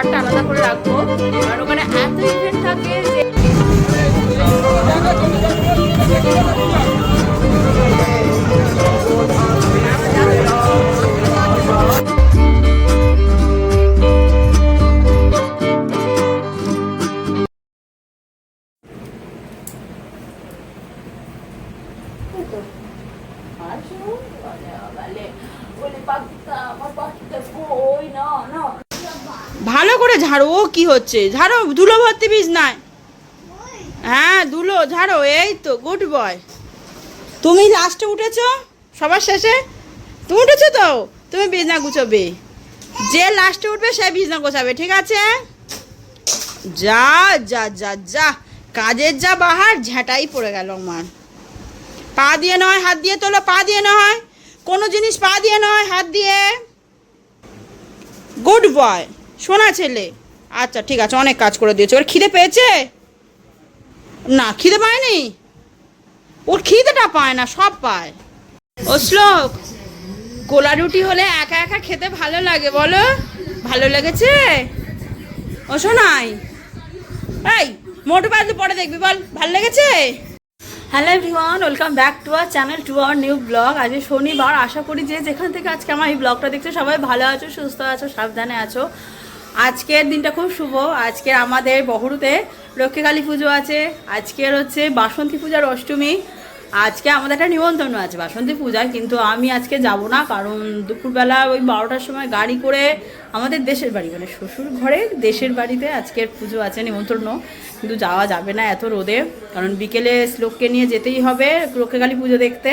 পার্টটা আলাদা করে রাখব। আর ওখানে এত ইভেন্ট থাকে ঝাড়ো ও কি হচ্ছে? ঝাড়ো ধুলো ভর্তি বীজ নাই। হ্যাঁ ধুলো ঝাড়ো এই তো গুড বয়। তুমি লাস্টে উঠেছো? সবার শেষে? তুমি উঠেছো তো? তুমি বিছনা গুছোবে। যে লাস্টে উঠবে সে বিছনা গোছাবে ঠিক আছে? যা যা যা যা। কাজের যা বাহার ঝাঁটাই পড়ে গেল আমার। পা দিয়ে নয় হাত দিয়ে তোলো পা দিয়ে নয়। কোনো জিনিস পা দিয়ে নয় হাত দিয়ে। গুড বয় শোনা ছেলে। আচ্ছা ঠিক আছে, অনেক কাজ করে দিয়েছে। ওর খিদে পেয়েছে? না, খিদে পায়নি? ওর খিদেটা পায় না, সব পায়। ও শ্লোক কোলা রুটি হলে একা একা খেতে ভালো লাগে বলো? ভালো লেগেছে? ও শোনাই। এই, মোটু পাতলু পরে দেখবি বল, ভালো লেগেছে? Hello everyone, welcome back to our channel, to our new blog. আজকে শনিবার, আশা করি যে যেখান থেকে আজকে আমার এই ব্লগটা দেখছ, সবাই ভালো আছো, সুস্থ আছো, সাবধানে আছো। আজকের দিনটা খুব শুভ। আজকের আমাদের বহরুতে লক্ষ্মী কালী পুজো আছে। আজকের হচ্ছে বাসন্তী পূজার অষ্টমী। আজকে আমাদের একটা নিমন্ত্রণ আছে বাসন্তী পূজার, কিন্তু আমি আজকে যাব না, কারণ দুপুরবেলা ওই বারোটার সময় গাড়ি করে আমাদের দেশের বাড়ি মানে শ্বশুর ঘরে দেশের বাড়িতে আজকের পুজো আছে, নিমন্ত্রণ। কিন্তু যাওয়া যাবে না এত রোদে, কারণ বিকেলে শ্লোককে নিয়ে যেতেই হবে লক্ষ্মীকালী পুজো দেখতে।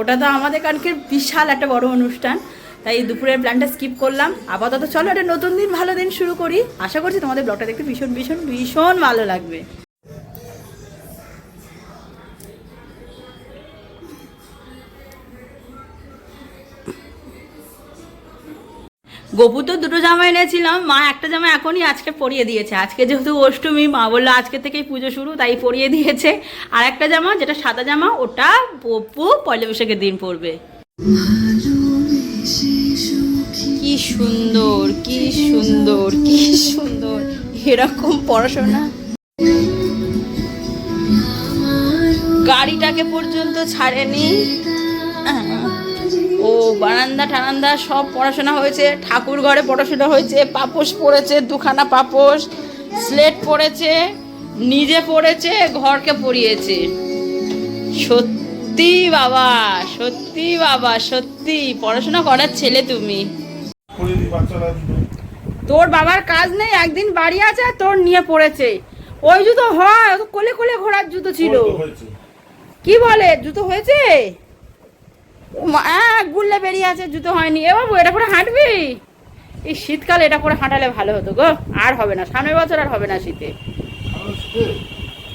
ওটা তো আমাদের কালকের বিশাল একটা বড় অনুষ্ঠান। তাই দুপুরের প্ল্যানটা স্কিপ করলাম। আপাতত চলো, একটা নতুন দিন, ভালো দিন শুরু করি। আশা করছি তোমাদের ব্লগটা দেখতে ভীষণ ভীষণ ভীষণ ভালো লাগবে। গোপু তো দুটো জামা এনেছিলাম। মা একটা জামা এখনই আজকে পরিয়ে দিয়েছে। আজকে যেহেতু অষ্টমী, মা বলল আজকে থেকেই পুজো শুরু, তাই পরিয়ে দিয়েছে। আর একটা জামা, যেটা সাদা জামা, ওটা পপু পয়লা বৈশাখের দিন পরবে। সুন্দর, কি সুন্দর কি সুন্দর। এরকম পড়াশোনা। গাড়িটাকে পর্যন্ত ছাড়েনি। ও বারান্দা টারান্দা সব পড়াশোনা হয়েছে, ঠাকুর ঘরে পড়াশোনা হয়েছে, পাপোশ পড়েছে, দুখানা পাপোশ, স্লেট পড়েছে, নিজে পড়েছে, ঘরকে পড়িয়েছে। সত্যি বাবা সত্যি বাবা, সত্যি। পড়াশোনা করার ছেলে তুমি। তোর বাবার কাজ নেই একদিন বাড়ি আছে তোর নিয়ে পড়েছে। ওই জুতো হয় তো কোলে কোলে ঘোড়ার জুতো ছিল। কি বলে জুতো হয়েছে? মা, গুল্লে বেরিয়ে আছে জুতো হয়নি। এ বাবু এটা পরে হাঁটবি? এই শীতকালে এটা পরে হাঁটালে ভালো হতো গো। আর হবে না সামনের বছর আর হবে না শীতে।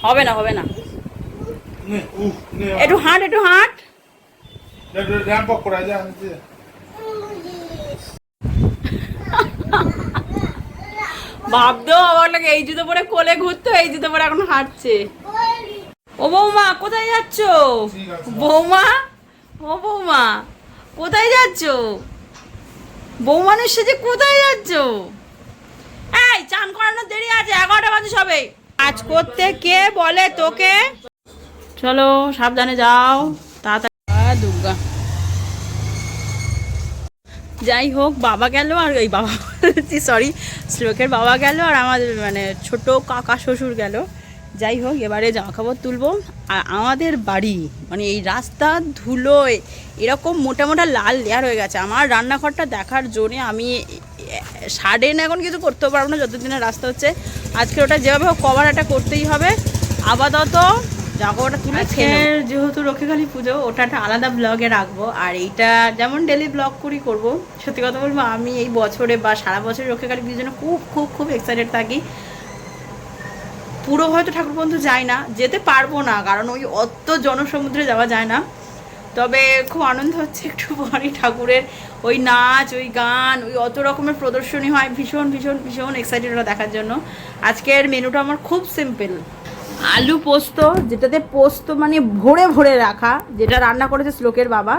হবে না হবে না। একটু হাঁট। একটু হাঁট। ভাবতো আমার লাগে, এই জুতো পরে কোলে ঘুরতো এই জুতো পরে এখন হাঁটছে। ও বৌমা, কোথায় যাচ্ছ? বৌমা? ও বৌমা, কোথায় যাচ্ছ? বৌমানের সাথে কোথায় যাচ্ছ? এই, চান করানোর দেরি আছে, এগারোটা বাজে সবে। কাজ করতে কে বলে তোকে? চলো, সাবধানে যাও, তাড়াতাড়ি। দুর্গা। যাই হোক বাবা গেল আর ওই বাবা সরি শ্লোকের বাবা গেল আর আমাদের মানে ছোট কাকা শ্বশুর গেল। যাই হোক এবারে জামা কাপড় তুলবো। আর আমাদের বাড়ি মানে এই রাস্তা ধুলোয় এরকম মোটা মোটা লাল লেয়ার হয়ে গেছে। আমার রান্নাঘরটা দেখার জন্যে আমি সাডেন এখন কিছু করতেও পারব না, যতদিনের রাস্তা হচ্ছে। আজকে ওটা যেভাবে হোক, কভার একটা করতেই হবে। আপাতত আজকের যেহেতু রক্ষীকালী পুজো ওটা একটা আলাদা ব্লগে রাখব। আর এইটা যেমন ডেলি ব্লগ করি করব। সত্যি কথা বলব আমি এই বছরে বা সারা বছর রক্ষীকালী পুজোর জন্য খুব খুব খুব এক্সাইটেড থাকি। পুরো হয়তো ঠাকুর পর্যন্ত যায় না যেতে পারব না কারণ ওই অত জনসমুদ্রে যাওয়া যায় না। তবে খুব আনন্দ হচ্ছে একটু পরে ঠাকুরের ওই নাচ ওই গান ওই অত রকমের প্রদর্শনী হয় ভীষণ ভীষণ ভীষণ এক্সাইটেড দেখার জন্য। আজকের মেনুটা আমার খুব সিম্পল আলু পোস্ত, যেটাতে পোস্ত মানে ভরে ভরে রাখা, যেটা রান্না করেছে শ্লোকের বাবা।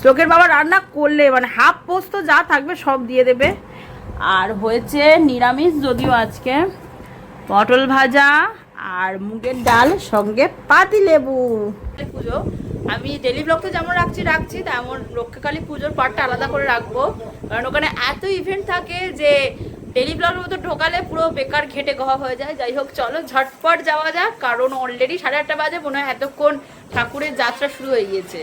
শ্লোকের বাবা রান্না করলে মানে হাফ পোস্ত যা থাকবে সব দিয়ে দেবে। আর হয়েছে নিরামিষ যদিও আজকে। পটল ভাজা আর মুগের ডাল, সঙ্গে পাতি লেবু। পুজো, আমি ডেলি ব্লগ তো যেমন রাখছি রাখছি, তেমন রক্ষাকালী পুজোর পার্টটা আলাদা করে রাখব। কারণ ওখানে এত ইভেন্ট থাকে যে ডেলি ব্লগের মতো ঢোকালে পুরো বেকার ঘেটে গহা হয়ে যায়। যাই হোক, চলো, ঝটপট যাওয়া যাক, কারণ অলরেডি সাড়ে আটটা বাজে, মনে হয় এতক্ষণ ঠাকুরের যাত্রা শুরু হয়ে গিয়েছে।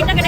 এটা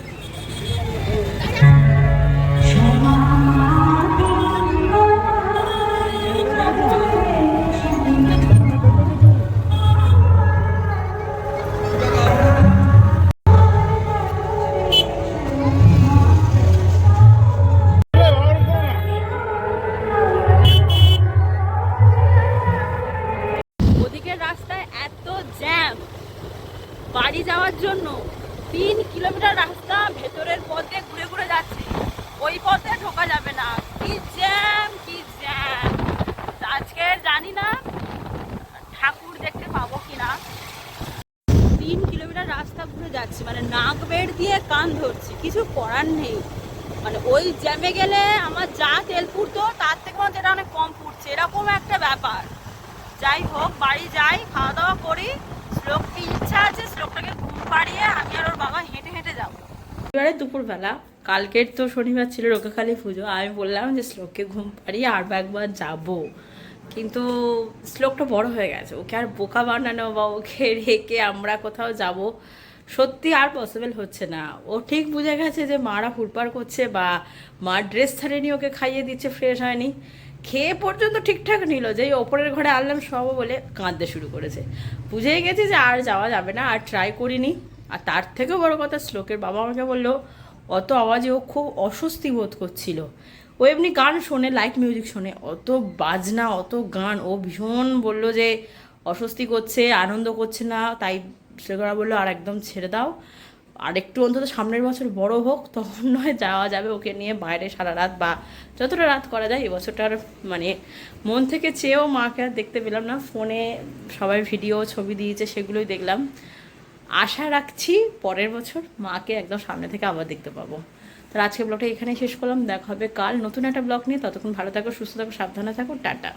যাওয়ার জন্য তিন কিলোমিটার রাস্তা ভেতরের পথে ঘুরে ঘুরে যাচ্ছে। ওই পথে ঢোকা যাবে না। কি জ্যাম কি জ্যাম। আজকে জানি না, ঠাকুর দেখতে পাবো কিনা। তিন কিলোমিটার রাস্তা ঘুরে যাচ্ছি। মানে নাক বেড় দিয়ে কান ধরছি। কিছু করার নেই। মানে ওই জ্যামে গেলে আমার যা তেল পুড়তো, তার থেকে আমার এটা অনেক কম পুড়ছে। এরকম একটা ব্যাপার। যাই হোক, বাড়ি যাই, খাওয়া দাওয়া করি। শ্লোককে ইচ্ছা আছে, শ্লোকটাকে পাড়িয়ে আমি আর ওর বাবা হেঁটে হেঁটে যাব। এবারে দুপুরবেলা, কালকের তো শনিবার ছিল রোগাখালী পুজো আমি বললাম যে শ্লোককে ঘুম পাড়িয়ে আর একবার যাব। কিন্তু শ্লোকটা বড় হয়ে গেছে, ওকে আর বোকা বানানো বা ওকে রেখে আমরা কোথাও যাব সত্যি আর পসিবল হচ্ছে না। ও ঠিক বুঝে গেছে যে মারা হুড়পাড় করছে বা মা ড্রেস ছাড়েনি, ওকে খাইয়ে দিচ্ছে ফ্রেশ হয়নি। খেয়ে পর্যন্ত ঠিকঠাক নিল যেই ওপরের ঘরে আনলাম সব বলে কাঁদতে শুরু করেছে। বুঝেই গেছি যে আর যাওয়া যাবে না, আর ট্রাই করিনি। আর তার থেকেও বড় কথা, শ্লোকের বাবা আমাকে বলল, অত আওয়াজে ও খুব অস্বস্তি বোধ করছিল। ও এমনি গান শোনে লাইট মিউজিক শোনে, অত বাজনা, অত গান। ও ভীষণ বলল যে অস্বস্তি করছে, আনন্দ করছে না। তাই শ্লোকরা বলল, আর একদম ছেড়ে দাও। আর একটু অন্তত সামনের বছর বড় হোক, তখন নয় যাওয়া যাবে ওকে নিয়ে বাইরে সারা রাত বা যতটা রাত করা যায় এবছরটা আর মানে মন থেকে চেয়েও মাকে আর দেখতে পেলাম না। ফোনে সবাই ভিডিও, ছবি দিয়েছে, সেগুলোই দেখলাম। আশা রাখছি পরের বছর মাকে একদম সামনে থেকে আবার দেখতে পাবো। তো আজকে ব্লগটা এখানেই শেষ করলাম। দেখা হবে কাল নতুন একটা ব্লগ নিয়ে। ততক্ষণ ভালো থাকো, সুস্থ থাকো, সাবধানে থাকো। টাটা।